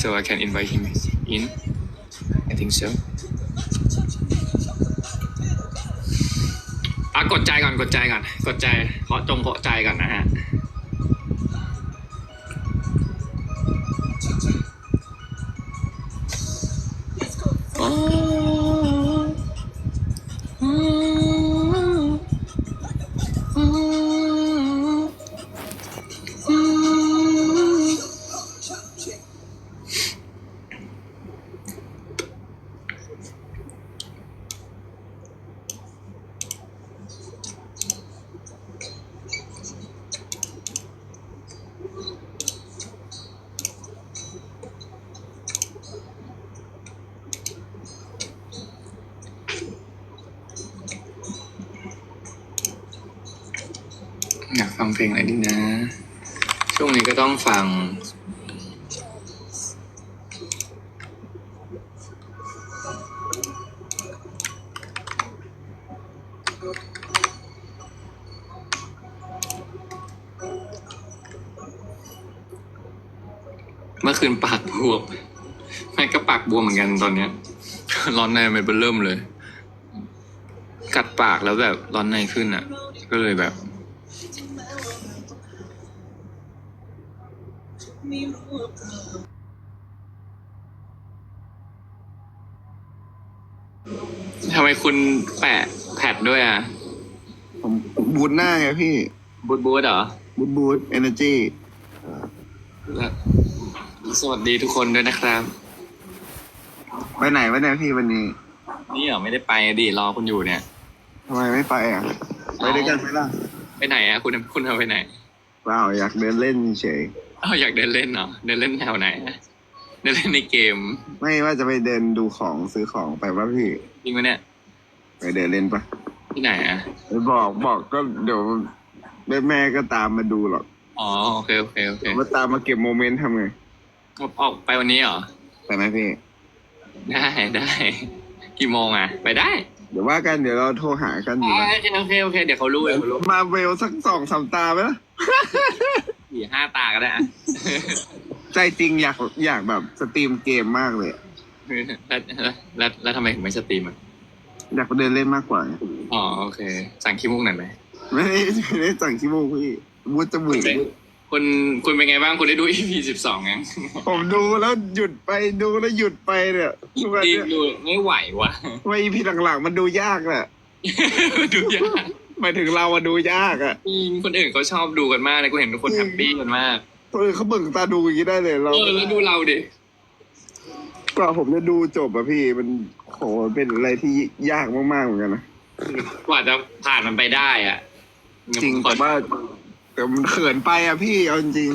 so I can invite him in I think so อะกดใจก่อนกดใจก่อนกดใจเพาะจงเพาะใจก่อนนะฮะ อยากฟังเพลงอะไรดีนะ ช่วงนี้ก็ต้องฟัง เมื่อคืนปากบวมแม่ก็ปากบวมเหมือนกันตอนเนี้ย ร้อนในมันเป็นเริ่มเลย กัดปากแล้วแบบร้อนในขึ้นอะ ก็เลยแบบ ทำไมคุณแปะแพดด้วยอะผมบูทหน้าไงพี่ บูดบูดเหรอบูทบูทเอเนจีแล้วสวัสดีทุกคนด้วยนะครับ ไปไหนวะเนี่ยพี่วันนี้นี่เหรอไม่ได้ไปอะดิรอคุณอยู่เนี่ย ทำไมไม่ไปอะ ไปด้วยกันไหมล่ะ ไปไหนอะ คุณคุณเอาไปไหน เปล่าอยากเดินเล่นเฉย อ้าวอยากเดินเล่นเหรอเดินเล่นแนวไหนอะเดินเล่นในเกมไม่ว่าจะไปเดินดูของซื้อของไปว่าพี่จริงไหมเนี่ยไปเดินเล่นปะที่ไหนอะไปบอกบอกก็เดี๋ยวแม่แม่ก็ตามมาดูหรอกอ๋อโอเคโอเคโอเคเดี๋ยวมาตามมาเก็บโมเมนต์ทำไงออกไปวันนี้เหรอไปไหมพี่ ได้ได้กี่โมงอะไปได้ เดี๋ยวว่ากันเดี๋ยวเราโทรหากันอยู่นะโอเคโอเคเดี๋ยวเขารู้เดี๋ยวเขารู้มาเวลสักสองสามตาไหมล่ะ สี่ห้าตาก็ได้อะ ใจจริงอยากอยากแบบสตรีมเกมมากเลยอะแล้วแล้วแล้วแล้วทำไมถึงไม่สตรีมอะ อยากไปเดินเล่นมากกว่าไงอ๋อโอเค สั่งขี้มุกหน่อยไหมไม่ได้ไม่ได้สั่งขี้มูกพี่บูทจมูกคุณคุณเป็นไงบ้างคุณได้ดู EP สิบสองยังผมดูแล้วหยุดไปดูแล้วหยุดไปเนี่ยทุกวันจริงเนี่ยดูไม่ไหววะ ว่าอีพีหลังๆมันดูยากแหละ ดูยาก หมายถึงเราอะดูยากอะจริงคนอื่นเขาชอบดูกันมากเลยกูเห็นทุกคนแฮปปี้กันมากคนอื่นเขาเบิ่งตาดูอย่างนี้ได้เลยเราเออแล้วดูเราดิกว่าผมจะดูจบอะพี่มันโหเป็นอะไรที่ยากมากๆเหมือนกันนะกว่าจะผ่านมันไปได้อะจริงแต่ว่าแต่มันเขินไปอะพี่เอาจริง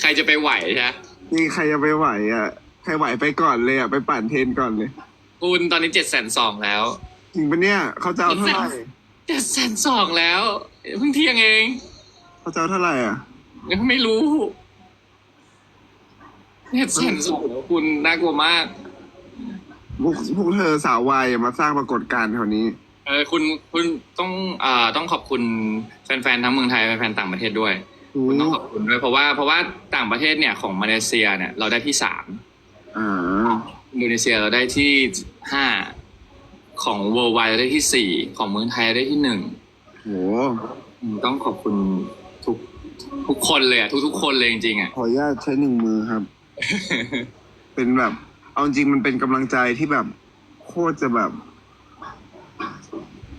ใครจะไปไหวใช่ไหมๆนี่ใครจะไปไหวอะใครไหวไปก่อนเลยอะไปปั่นเทรนก่อนเลยคุณตอนนี้เจ็ดแสนสองแล้ว จริงปะเนี่ยเขาจะเอาเท่าไหร่เจ็ดแสนสองแล้วเพิ่งเที่ยงเองเขาจะเอาเท่าไหร่อะยังไม่รู้เจ็ดแสนสองแล้วคุณน่ากลัวมากพวกพวกเธอสาววายอย่ามาสร้างปรากฏการณ์แถวนี้ เออคุณคุณต้องอ่าต้องขอบคุณแฟนๆทั้งเมืองไทยแฟนๆต่างประเทศด้วย คุณต้องขอบคุณด้วยเพราะว่าเพราะว่าต่างประเทศเนี่ยของมาเลเซียเนี่ยเราได้ที่สามอ่าอินโดนีเซียเราได้ที่ห้า ของเวอร์ไวเราได้ที่สี่ของเมืองไทยเราได้ที่หนึ่งโหอืมต้องขอบคุณทุกทุกคนเลยอะทุกทุกๆคนเลยจริงๆอะขออนุญาตใช้หนึ่งมือครับ เป็นแบบ เอาจริงมันเป็นกำลังใจที่แบบ โคตรจะแบบ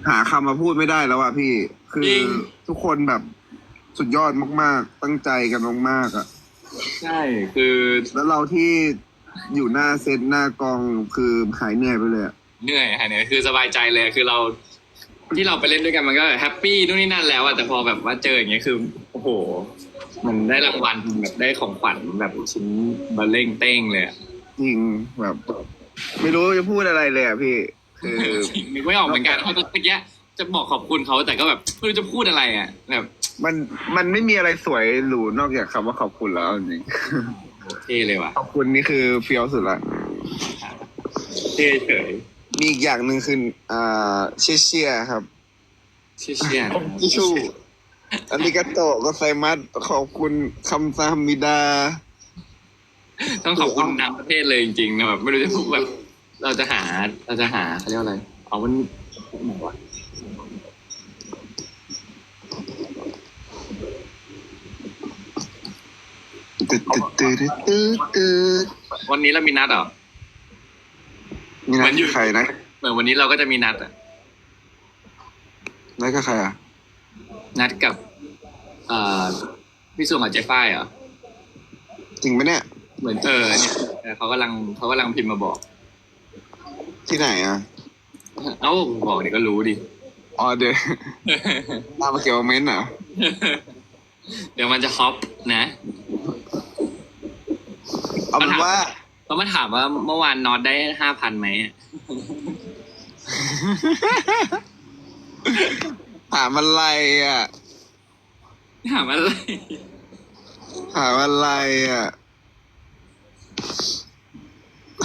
หาคำมาพูดไม่ได้แล้วอะพี่ คือจริงทุกคนแบบสุดยอดมาก ๆ ตั้งใจกันมากๆอะใช่คือแล้วเราที่อยู่หน้าเซตหน้ากองคือหายเหนื่อยไปเลยอะ เหนื่อยค่ะเนี่ยคือสบายใจเลยคือเราที่เราไปเล่นด้วยกันมันก็แฮปปี้นู่นนี่นั่นแล้วอะแต่พอแบบว่าเจออย่างเงี้ยคือโอ้โห มันได้รางวัลแบบได้ของขวัญแบบชิ้นเบลเล่งเต้งเลยอะจริงแบบไม่รู้จะพูดอะไรเลยอะพี่ คือนึกไม่ออกเหมือนกันเพราะเมื่อกี้จะบอกขอบคุณเขาแต่ก็แบบไม่รู้จะพูดอะไรอะแบบ มันมันไม่มีอะไรสวยหรูนอกจากคำว่าขอบคุณแล้วจริงเท่เลยว่ะขอบคุณนี่คือเฟี้ยวสุดละเท่เฉย มีอีกอย่างหนึ่งคืออ่าเชียเชียครับเชี่ยเชี่ยทิชชู่อาริกาโตะก็ไซมัสขอบคุณคำซามิดา ต้องขอบคุณทางประเทศเลยจริงๆนะแบบไม่รู้จะพูดแบบ เราจะหาเราจะหาเขาเรียกว่าอะไรเอามันไหนวะตึ๊ดตึ๊ดตึ๊ดตึ๊ดตึ๊ดวันนี้เรามีนัดเหรอ มีนัดกับใครนะเหมือนวันนี้เราก็จะมีนัดอะนัดกับใครอะนัดกับเอ่อพี่ส่งกับเจ๊ฝ้ายเหรอจริงไหมเนี่ย เหมือนเออเนี่ยเออเขากำลังเขากำลังพิมพ์มาบอก ที่ไหนอะเอ้าบอกเดี๋ยวก็รู้ดิ อ๋อเดี๋ยวตามมาเกี่ยวกับเม้นท์เหรอเดี๋ยวมันจะฮอปนะ เอาเป็นว่า เขามาถามว่าเมื่อวานนอตได้ห้าพันไหม ถามอะไรอะ ถามอะไร ถามอะไรอะ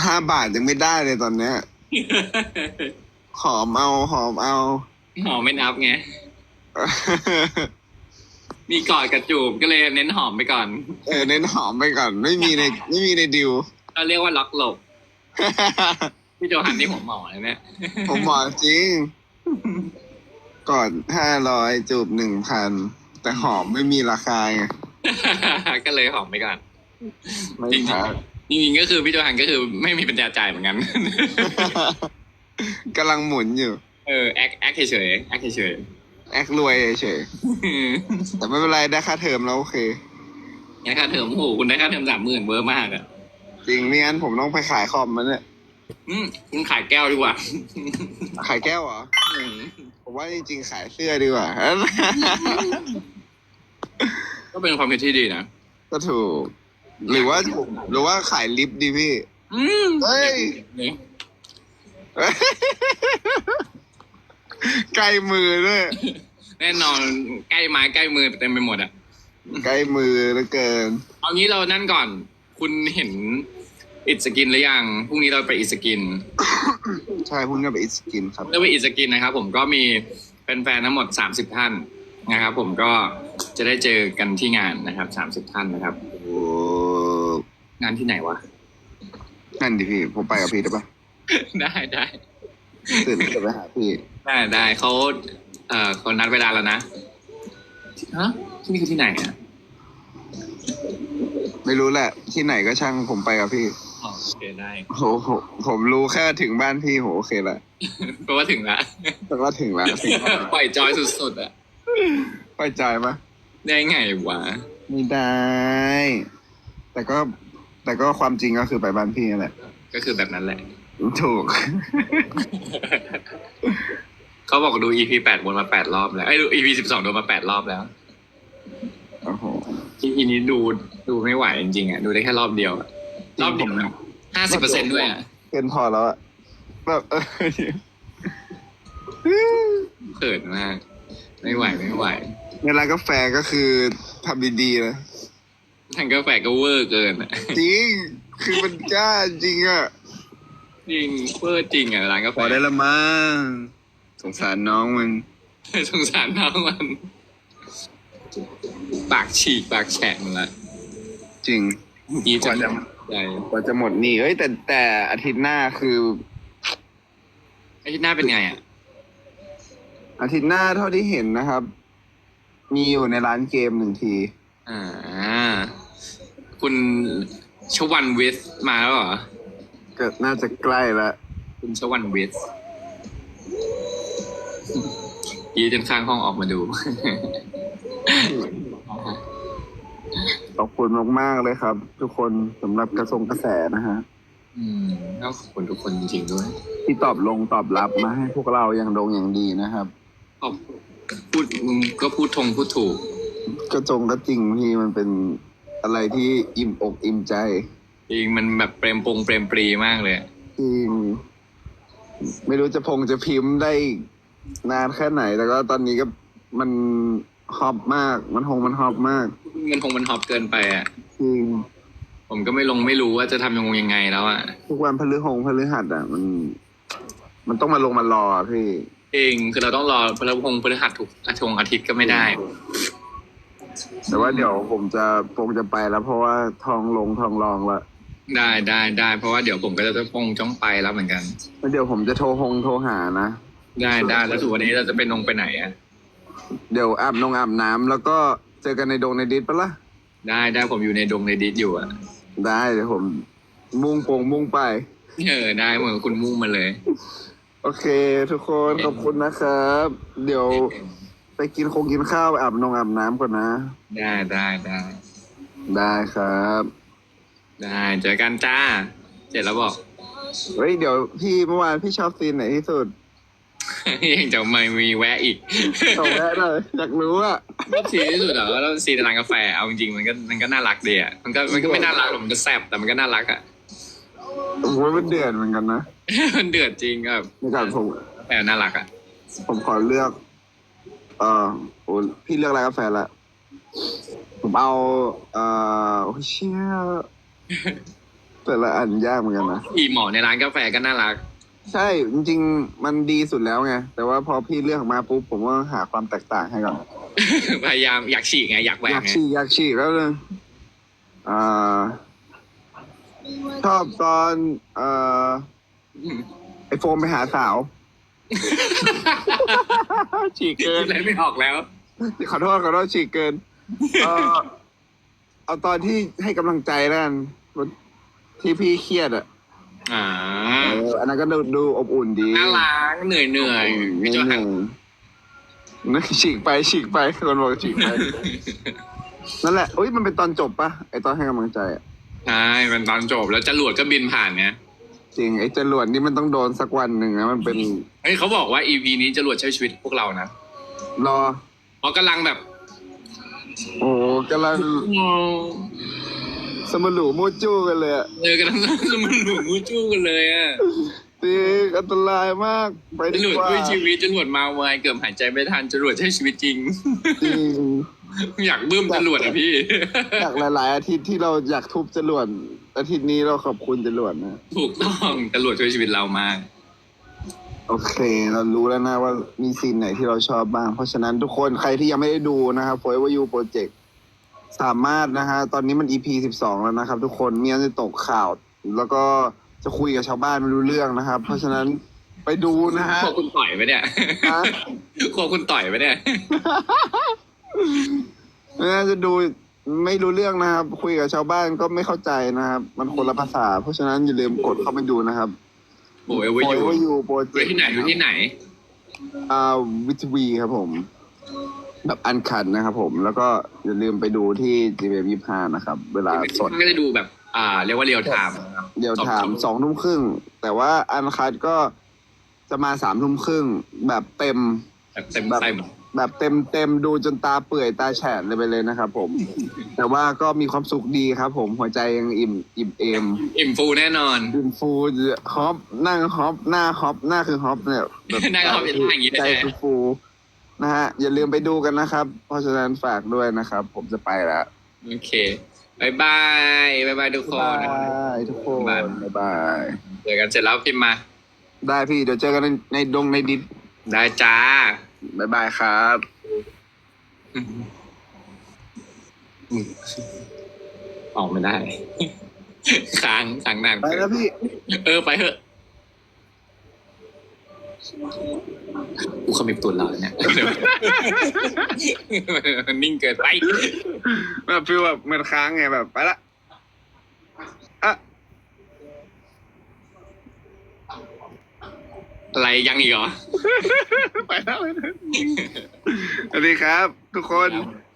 ห้าบาทยังไม่ได้เลยตอนเนี้ย หอมเอาหอมเอา หอมไม่นับไง มีกอดกระจูบก็เลยเน้นหอมไปก่อน เออเน้นหอมไปก่อน ไม่มีในไม่มีในดิว ก็เรียกว่าล็อกหลบพี่โจฮันนี่ผมหมอเลยเนี่ยผมบอกจริง ก่อนห้าร้อยจูบหนึ่งพัน แต่หอมไม่มีราคาไง ก็เลยหอมไปก่อนไม่จริงครับจริงๆก็คือพี่โจฮันก็คือไม่มีปัญญาจ่ายเหมือนกันกำลังหมุนอยู่ เออแอคแอคเฉยๆแอคเฉยแอครวยเฉยๆๆแต่ไม่เป็นไรได้ค่าเทอมแล้วโอเคงั้นค่าเทอมโอ้โหคุณได้ค่าเทอมสามหมื่นเบอร์มากอะ จริงไม่งั้นผมต้องไปขายคอมมันเนี่ยอืมคุณขายแก้วดีกว่าขายแก้วเหรอผมว่าจริงๆขายเสื้อดีกว่า ก็เป็นความคิดที่ดีนะ ก็ถูก หรือว่าผมหรือว่าขายลิฟต์ดีพี่ อืมเฮ้ย นี่ใกล้มือด้วยแน่นอนใกล้ไม้ใกล้มือเต็มไปหมดอะ ใกล้มือเหลือเกิน เอางี้เรานั่นก่อน คุณเห็นอิดสกินหรือยังพรุ่งนี้เราไปอิดสกินใช่พุ่งกับอิสกินครับ เรื่องไปอิดสกินนะครับ ผมก็มีแฟนๆทั้งหมดสามสิบท่านนะครับ ผมก็จะได้เจอกันที่งานนะครับสามสิบท่านนะครับ โอ้งานที่ไหนวะ นั่นดิพี่ ผมไปกับพี่ได้ปะได้ได้ตื่นจะไปหาพี่ ได้ได้เขาเอ่อเขานัดเวลาแล้วนะฮะที่นี่คือที่ไหนอะ ไม่รู้แหละ ที่ไหนก็ช่างผมไปกับพี่อ๋อโอเคได้ โหผมผมรู้แค่ถึงบ้านพี่โหโอเคละเพราะว่าถึงละแล้วก็ถึงแล้วถึงแล้วปล่อยจอยสุดๆอะไปใจปะได้ไงวะ ไม่ได้ แต่ก็แต่ก็ความจริงก็คือไปบ้านพี่นั่นแหละ ก็คือแบบนั้นแหละ ถูก เขาบอกดู EP แปดวนมาแปดรอบแล้วไอ้ยดู EP สิบสองโดนมาแปดรอบแล้ว โอ้โห EP นี้ดูดูไม่ไหวจริงๆอะดูได้แค่รอบเดียวอะรอบเดียวห้าสิบเปอร์เซ็นด้วยอะเกินพอแล้วอะแบบเออเขินมาก ไม่ไหวไม่ไหวในร้านกาแฟก็คือทำดีๆนะทางกาแฟก็เวอร์เกินอะจริงคือมันกล้าจริงอะจริงเวอร์จริงอะร้านกาพแฟอได้ละมั้งสงสารน้องมัน สงสารน้องมัน ปากฉีกปากแฉะหมดละจริง อีกจะว่าจะ ใจกว่าจะหมดหนี่เอ้ยแต่แต่อาทิตย์หน้าคือไอ้ที่หน้าเป็นไงอะ อาทิตย์หน้าเท่าที่เห็นนะครับ มีอยู่ในร้านเกมหนึ่งที อ่า คุณชวันวิทมาแล้วเหรอก็น่าจะใกล้ละคุณชวันวิทยีจนข้างห้องออกมาดู ขอบคุณมากๆเลยครับ ทุกคนสำหรับกระทรงกระแสนะฮะ อืมก็ขอบคุณทุกคนจริงๆด้วย ที่ตอบลงตอบรับมาให้พวกเราอย่างดงอย่างดีนะครับ ขอบพูดมึงก็พูดทงพูดถูก กระจงก็จริงพี่มันเป็นอะไรที่อิ่มอกอิ่มใจจริงมันแบบเปรมปรุงเปรมปรีมากเลยอะจริงไม่รู้จะพงจะพิมพ์ได้นานแค่ไหน แต่ก็ตอนนี้ก็มัน ฮอปมาก มันหงมันฮอปมากมันคงมันฮอปเกินไปอะ จริงผมก็ไม่ลงไม่รู้ว่าจะทำยังไงยังไงแล้วอะทุกวันพฤหงพฤหัสอะ มัน มันต้องมาลงมารออะพี่เองคือเราต้องรอพระพงศ์พฤหัสทุกอาทงอาทิตย์ก็ไม่ได้ แต่ว่าเดี๋ยวผมจะคงจะไปแล้วเพราะว่าทองลงทองรองละได้ได้ได้เพราะว่าเดี๋ยวผมก็จะต้องจ้องไปแล้วเหมือนกัน แล้วเดี๋ยวผมจะโทรหงโทรหานะ ได้ได้แล้วสุดวันนี้เราจะไปนงไปไหนอะ เดี๋ยวอาบนงอาบน้ำแล้วก็เจอกันในดงในดิสปะล่ะได้ได้ผมอยู่ในดงในดิสอยู่อะ ได้เดี๋ยวผมมุ่งโปงมุ่งไป เออได้เหมือนคุณมุ่งมาเลย โอเค ทุกคนขอบคุณนะครับ เดี๋ยวไปกินคงกินข้าวอาบนงอาบน้ำก่อนนะ ได้ได้ได้ได้ครับ ได้เจอกันจ้า เสร็จแล้วบอก เฮ้ยเดี๋ยวพี่เมื่อวานพี่ชอบซีนไหนที่สุด ยังจะไม่มีแวะอีกส่งแวะหน่อยอยากรู้อะชอบซีนที่สุดอะก็ต้องซีนร้านกาแฟเอาจริงๆมันก็มันก็น่ารักดีอะมันก็มันก็ไม่น่ารักหรอกมันก็แซ่บแต่มันก็น่ารักอะโอ้ยมันเดือดเหมือนกันนะมันเดือดจริงแบบในการผมกาแฟน่ารักอะผมขอเลือก เออโอ้พี่เลือกอะไรกาแฟละผมเอา เอ่อโอ้ยเชี่ยแต่ละอันยากเหมือนกันนะอีหมอในร้านกาแฟก็น่ารัก ใช่จริง ๆ มันดีสุดแล้วไงแต่ว่าพอพี่เลือกมาปุ๊บผมก็หาความแตกต่างให้ก่อนพยายามอยากฉีกไง อยากแหวอยากกไงฉีกอยากฉีกแล้วเลยอ่าชอบตอนเอ่อไอโฟมไปหาสาว ฉีกคิเกินดอะไรไม่ออกแล้ว ขอโทษขอโทษฉีกเกินเออเอาตอนที่ให้กำลังใจแล้วกันที่พี่เครียดอะ อ่าเอออันนั้นก็ดูดูอบอุ่นดีน่ารักเหนื่อยเหนื่อยอบพี่นเจ้าเหหันื่งอยนั่นฉีกไปฉีกไปคนบอกฉีกไป นั่นแหละอุ้ยมันเป็นตอนจบปะไอตอนให้กำลังใจอะใช่เป็นตอนจบแล้วจรวดก็บินผ่านไงจริงไอ้จรวดนี่มันต้องโดนสักวันหนึ่งนะมันเป็นเฮ้ยเขาบอกว่า EP นี้จรวดใช้ชีวิตพวกเรานะรอเพราะกำลังแบบ โอ้โหกำลัง สมรูมูจู้กันเลยอะเออกำลังมันหลุมมูจู้กันเลยอะจริงอันตรายมากไปจดีรวดกว่าด้วยชีวิตจรวดมาไวเกือบหายใจไม่ทันจรวดใช้ชีวิตจริง จริง อยากบึ้มจรวดอะพี่ จากหลาย ๆ อาทิตย์ที่เราอยากทุบจรวดอาทิตย์นี้เราขอบคุณจรวดนะ ถูกต้องจรวดช่วยชีวิตเรามาก โอเค เรารู้แล้วนะว่ามีซีนไหนที่เราชอบบ้าง เพราะฉะนั้นทุกคนใครที่ยังไม่ได้ดูนะครับ Forever You Project สามารถนะฮะตอนนี้มัน EP สิบสองแล้วนะครับ ทุกคนเมียจะตกข่าว แล้วก็จะคุยกับชาวบ้านไม่รู้เรื่องนะครับ เพราะฉะนั้นไปดูนะฮะขอคุณต่อยไปเนี่ยนะขอคุณต่อยไปเนี่ย น่าจะดูไม่รู้เรื่องนะครับ คุยกับชาวบ้านก็ไม่เข้าใจนะครับ มันคนละภาษา เพราะฉะนั้นอย่าลืมกดเข้าไปดูนะครับโอ้ยเว้ยอยู่ Forever You อยู่ Project ที่ไหนอยู่ที่ไหน อ่าวิทวีครับผม แบบอันคันนะครับผม แล้วก็อย่าลืมไปดูที่ g m ยี่ห้านะครับ เวลาสดก็จะดูแบบ อ่า เรียกว่าเรียวไทม์เดี๋ยวถามสองทุ่มครึ่ง แต่ว่าอันคัดก็จะมาสามทุ่มครึ่งแบบเต็ม แบบเต็มเต็มแบบเต็มเต็มดูจนตาเปื่อยตาแฉะเลยไปเลยนะครับผม แต่ว่าก็มีความสุขดีครับผมหัวใจยังอิ่มอิ่มเอม อิ่มฟูแน่นอนอิ่มฟูฮอปนั่งฮอปหน้าฮอปหน้าคือฮอปเนี่ยแบบหน้าฮอปเป็นท่าอย่างนี้แน่ใจคือฟู นะฮะ อย่าลืมไปดูกันนะครับ เพราะฉะนั้นฝากด้วยนะครับ ผมจะไปแล้วโอเคบายบายบายบายทุกคน บายทุกคนบ๊ายบายบ๊ายบายเจอกันเสร็จแล้วพิมพ์มา ได้พี่เดี๋ยวเจอกันในในดงในดิสได้จ้าบ๊ายบายครับออกไม่ได้ค้างค้างนานไปแล้วพี่ เออไปเถอะ กูขมิบตัวเราแล้วเนี่ยเดี๋ยวมันนิ่งเกินไปแบบฟีลแบบเหมือนค้างไงแบบไปละอะอะไรยังอีกเหรอ ไปแล้วสวัสดีครับ ทุกคนครับ